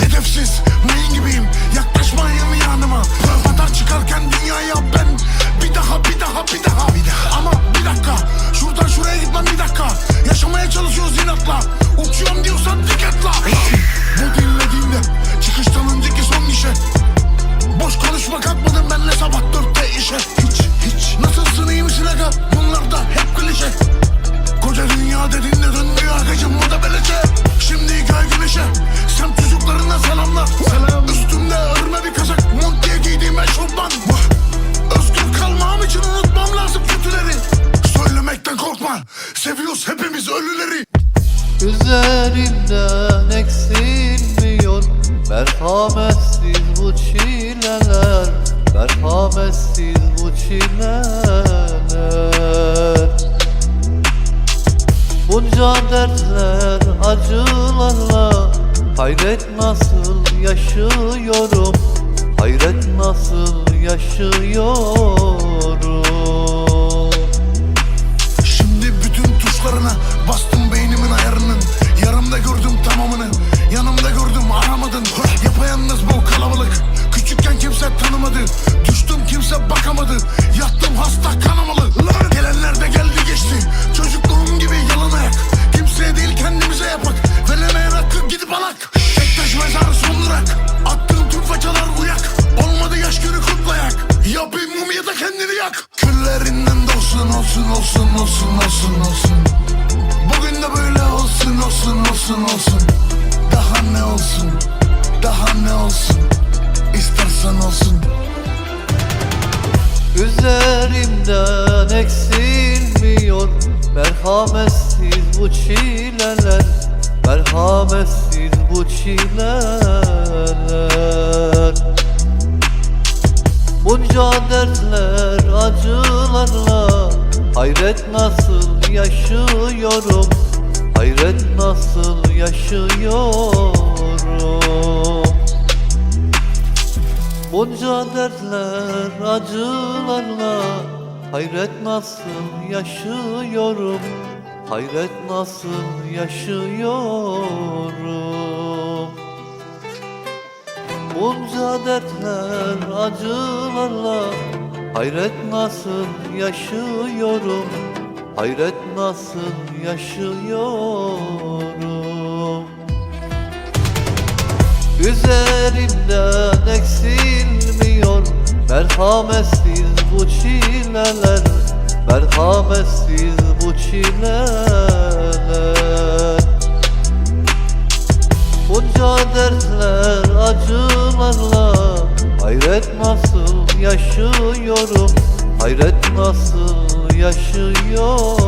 Hedefsiz neyin gibiyim? Yaklaşmayın yanıma. Provada çıkarken dünyaya Seviyoruz hepimiz ölüleri. Üzerimden eksilmiyor. Merhametsiz bu çileler. Merhametsiz bu çileler. Bunca dertler acılarla Hayret nasıl yaşıyorum? Hayret nasıl yaşıyorum Tektaş mezar son durak. Attığım tüm façalar uyak. Olmadı yaş günü kutlayak. Ya bir mum ya da kendini yak. Küllerinden dolsun olsun olsun olsun olsun olsun. Bugün de böyle olsun olsun olsun olsun. Daha ne olsun daha ne olsun. İstersen olsun. Üzerimden eksilmiyor. Merhametsiz bu çileler. Merhametsiz bu çileler. Bunca dertler acılarla Hayret nasıl yaşıyorum? Hayret nasıl yaşıyorum? Bunca dertler acılarla Hayret nasıl yaşıyorum? Hayret nasıl yaşıyorum Bunca dertler acılarla. Hayret nasıl yaşıyorum? Hayret nasıl yaşıyorum? Üzerimden eksilmiyor. Merhametsiz bu çileler. Merhametsiz bu çileler acılarla Hayret nasıl yaşıyorum? Hayret nasıl yaşıyorum